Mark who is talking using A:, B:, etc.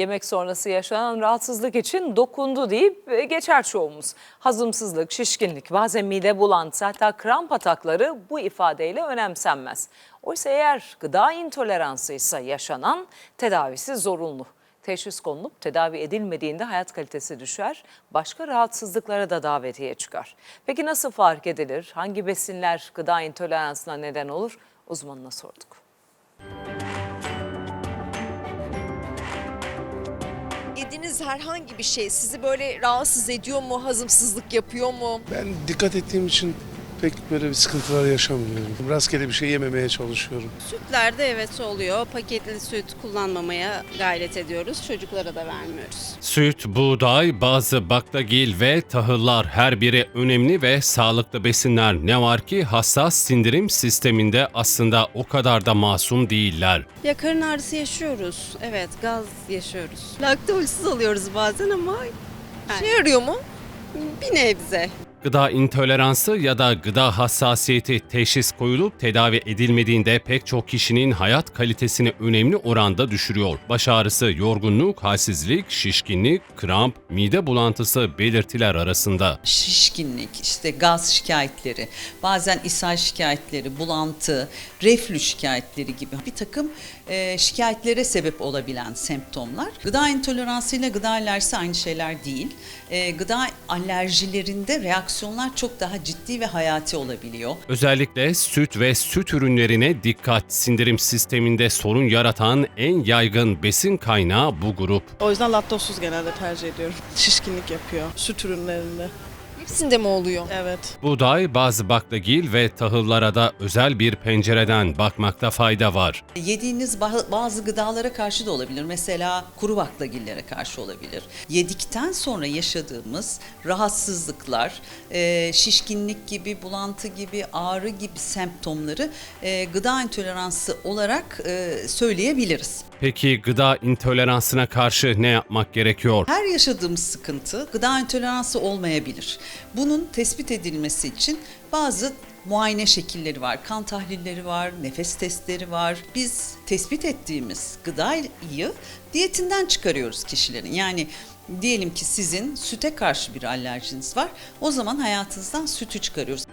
A: Yemek sonrası yaşanan rahatsızlık için dokundu deyip e, geçer çoğumuz. Hazımsızlık, şişkinlik, bazen mide bulantısı hatta kramp atakları bu ifadeyle önemsenmez. Oysa eğer gıda intoleransı ise yaşanan tedavisi zorunlu. Teşhis konulup tedavi edilmediğinde hayat kalitesi düşer, başka rahatsızlıklara da davetiye çıkar. Peki nasıl fark edilir? Hangi besinler gıda intoleransına neden olur? Uzmanına sorduk.
B: Yediğiniz herhangi bir şey sizi böyle rahatsız ediyor mu, hazımsızlık yapıyor mu?
C: Ben dikkat ettiğim için pek böyle bir sıkıntılar yaşamıyorum. Rastgele bir şey yememeye çalışıyorum.
D: Sütlerde evet oluyor. Paketli süt kullanmamaya gayret ediyoruz. Çocuklara da vermiyoruz.
E: Süt, buğday, bazı baklagil ve tahıllar her biri önemli ve sağlıklı besinler. Ne var ki hassas sindirim sisteminde aslında o kadar da masum değiller.
D: Ya karın ağrısı yaşıyoruz. Evet gaz yaşıyoruz. Laktozsuz oluyoruz bazen ama
B: İşe yarıyor mu?
D: bir nebze.
E: Gıda intoleransı ya da gıda hassasiyeti teşhis koyulup tedavi edilmediğinde pek çok kişinin hayat kalitesini önemli oranda düşürüyor. Baş ağrısı, yorgunluk, halsizlik, şişkinlik, kramp, mide bulantısı belirtiler arasında.
F: şişkinlik, işte gaz şikayetleri, bazen ishal şikayetleri, bulantı, reflü şikayetleri gibi bir takım e, şikayetlere sebep olabilen semptomlar. Gıda intoleransı ile gıda alerjisi aynı şeyler değil. E, gıda alerjilerinde reaksiyonlar çok daha ciddi ve hayati olabiliyor.
E: Özellikle süt ve süt ürünlerine dikkat. Sindirim sisteminde sorun yaratan en yaygın besin kaynağı bu grup.
G: O yüzden laktozsuz genelde tercih ediyorum. Şişkinlik yapıyor süt ürünlerinde.
B: Hepsinde mi oluyor?
G: Evet.
E: Buğday, bazı baklagil ve tahıllara da özel bir pencereden bakmakta fayda var.
F: Yediğiniz bah- bazı gıdalara karşı da olabilir. Mesela kuru baklagillere karşı olabilir. Yedikten sonra yaşadığımız rahatsızlıklar, e, şişkinlik gibi, bulantı gibi, ağrı gibi semptomları e, gıda intoleransı olarak e, söyleyebiliriz.
E: Peki gıda intoleransına karşı ne yapmak gerekiyor?
F: Her yaşadığımız sıkıntı gıda intoleransı olmayabilir. Bunun tespit edilmesi için bazı muayene şekilleri var, kan tahlilleri var, nefes testleri var. Biz tespit ettiğimiz gıdayı diyetinden çıkarıyoruz kişilerin. Yani diyelim ki sizin süte karşı bir alerjiniz var. O zaman hayatınızdan sütü çıkarıyoruz.